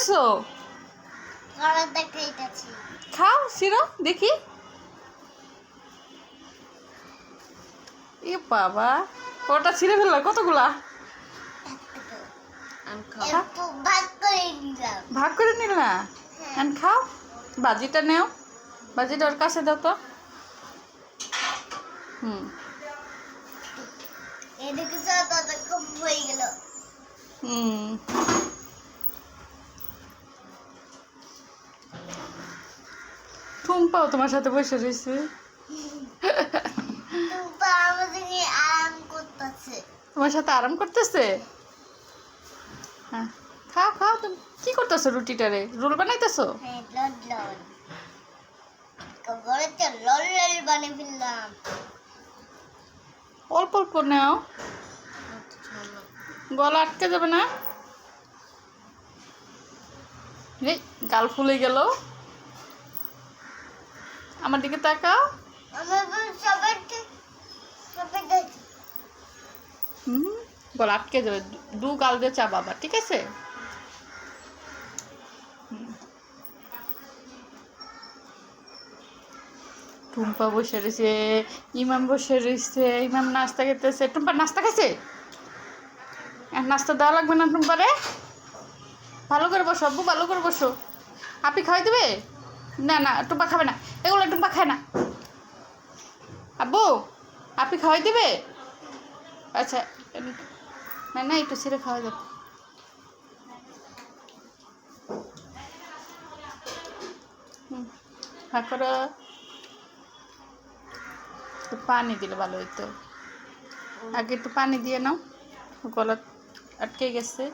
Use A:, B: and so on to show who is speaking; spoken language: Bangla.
A: খাইতেছো? খাও শিরো দেখি। এ বাবা কটা ছিঁড়ে ফেলল কতগুলা?
B: ভাগ করে
A: নিল? না
B: হ্যাঁ
A: খাও বাজিটা নেও। বাজিটা ওর কাছে দাও তো। হুম।
B: হয়ে
A: হুম। টুম্পাও তোমার সাথে বসে রয়েছে। তোমার সাথে আরাম করতেছে? হ্যাঁ খাও খাও তুমি কি করতেছো রুটিটারে রোল বানাইতেছো?
B: হ্যাঁ
A: অল্প অল্প নাও। গলা আটকে যাবে না? এই গাল ফুলে গেল। আমার দিকে তাকাও। হুম গলা আটকে যাবে। দু- গাল দিয়ে চা বাবা ঠিক আছে? টুম্পা বসে রয়েছে, ইমাম বসে রয়েছে, ইমাম নাস্তা খেতেছে। টুম্পা, নাস্তা খাইছে? আর নাস্তা দেওয়া লাগবে না টুম্পারে? ভালো করে বসো, আব্বু, ভালো করে বসো। আপনি খাওয়াই দেবে? না না, টুম্পা খাবে না। এগুলো টুম্পা খায় না। আব্বু, আপনি খাওয়াই দেবে? আচ্ছা না না, একটু ছেড়ে খাওয়া হা করো একটু পানি দিলে ভালো হইতো। আগে একটু পানি দিয়ে নাও, গলা আটকে গেছে।